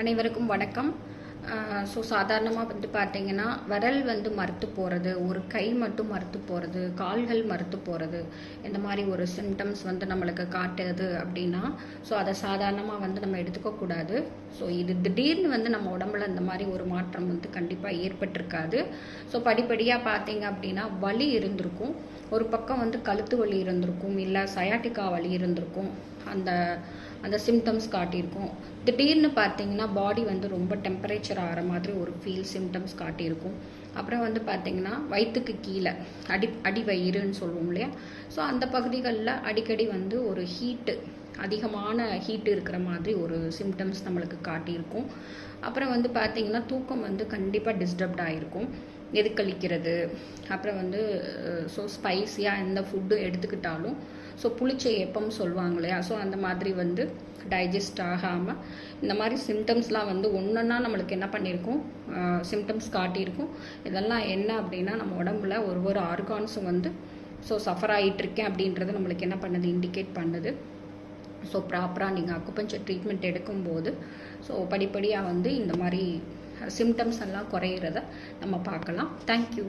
அனைவருக்கும் வணக்கம். ஸோ சாதாரணமாக வந்து பார்த்தீங்கன்னா விரல் வந்து மறுத்து போகிறது ஒரு கை மட்டும் மறுத்து போகிறது கால்கள் மறுத்து போகிறது இந்த மாதிரி ஒரு சிம்டம்ஸ் வந்து நம்மளுக்கு காட்டுது அப்படின்னா ஸோ அதை சாதாரணமாக வந்து நம்ம எடுத்துக்கக்கூடாது ஸோ இது திடீர்னு வந்து நம்ம உடம்புல இந்த மாதிரி ஒரு மாற்றம் வந்து கண்டிப்பாக ஏற்பட்டிருக்காது. ஸோ படிப்படியாக பார்த்தீங்க அப்படின்னா வலி இருந்திருக்கும். ஒரு பக்கம் வந்து கழுத்து வலி இருந்திருக்கும் இல்லை சயாட்டிக்கா வலி இருந்திருக்கும். அந்த அந்த சிம்டம்ஸ் காட்டியிருக்கும். திடீர்னு பார்த்தீங்கன்னா பாடி வந்து ரொம்ப டெம்பரேச்சர் ஆகிற மாதிரி ஒரு ஃபீல் சிம்டம்ஸ் காட்டியிருக்கும். அப்புறம் வந்து பார்த்தீங்கன்னா வயிற்றுக்கு கீழே அடி அடி வயிறுன்னு சொல்லுவோம் இல்லையா? ஸோ அந்த பகுதிகளில் அடிக்கடி வந்து ஒரு ஹீட்டு அதிகமான ஹீட் இருக்கிற மாதிரி ஒரு சிம்டம்ஸ் நம்மளுக்கு காட்டியிருக்கும். அப்புறம் வந்து பார்த்தீங்கன்னா தூக்கம் வந்து கண்டிப்பாக டிஸ்டர்ப்ட் ஆகிருக்கும் எதுக்களிக்கிறது அப்புறம் வந்து ஸோ ஸ்பைஸியாக எந்த ஃபுட்டு எடுத்துக்கிட்டாலும் ஸோ புளிச்ச எப்பம் சொல்லுவாங்க இல்லையா? ஸோ அந்த மாதிரி வந்து டைஜஸ்ட் ஆகாமல் இந்த மாதிரி சிம்டம்ஸ்லாம் வந்து ஒன்றுன்னா நம்மளுக்கு என்ன பண்ணியிருக்கும் சிம்டம்ஸ் காட்டியிருக்கும். இதெல்லாம் என்ன அப்படின்னா நம்ம உடம்புல ஒரு ஒரு ஆர்கான்ஸும் வந்து ஸோ சஃபர் ஆகிட்டுருக்கேன் அப்படின்றது நம்மளுக்கு என்ன பண்ணுது? இண்டிகேட் பண்ணுது. ஸோ ப்ராப்பராக நீங்கள் அக்குப்பஞ்சர் ட்ரீட்மெண்ட் எடுக்கும்போது ஸோ படிப்படியாக வந்து இந்த மாதிரி சிம்டம்ஸ் எல்லாம் குறையிறத நம்ம பார்க்கலாம். தேங்க்யூ